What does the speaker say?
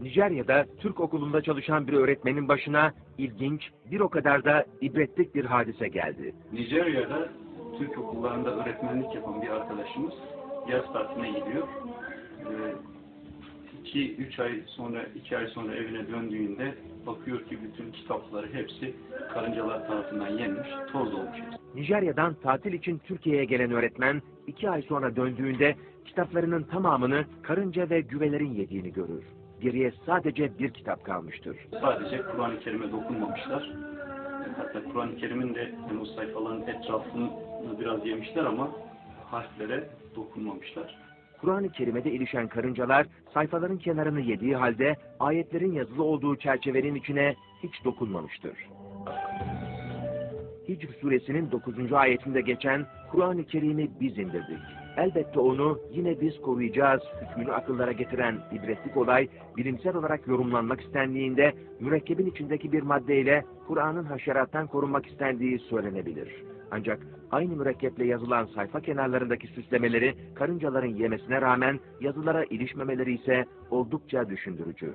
Nijerya'da Türk okulunda çalışan bir öğretmenin başına ilginç, bir o kadar da ibretlik bir hadise geldi. Nijerya'da Türk okullarında öğretmenlik yapan bir arkadaşımız yaz tatiline gidiyor. 2-3 ay sonra, 2 ay sonra evine döndüğünde bakıyor ki bütün kitapları hepsi karıncalar tarafından yenmiş, toz olmuş. Nijerya'dan tatil için Türkiye'ye gelen öğretmen iki ay sonra döndüğünde kitaplarının tamamını karınca ve güvelerin yediğini görür. Geriye sadece bir kitap kalmıştır. Sadece Kur'an-ı Kerim'e dokunmamışlar. Hatta Kur'an-ı Kerim'in de o sayfaların etrafını biraz yemişler ama harflere dokunmamışlar. Kur'an-ı Kerim'e ilişen karıncalar sayfaların kenarını yediği halde ayetlerin yazılı olduğu çerçevenin içine hiç dokunmamıştır. Hicr suresinin 9. ayetinde geçen Kur'an-ı Kerim'i biz indirdik. Elbette onu yine biz koruyacağız hükmünü akıllara getiren ibretlik olay bilimsel olarak yorumlanmak istendiğinde mürekkebin içindeki bir maddeyle Kur'an'ın haşerattan korunmak istendiği söylenebilir. Ancak aynı mürekkeple yazılan sayfa kenarlarındaki süslemeleri karıncaların yemesine rağmen yazılara ilişmemeleri ise oldukça düşündürücü.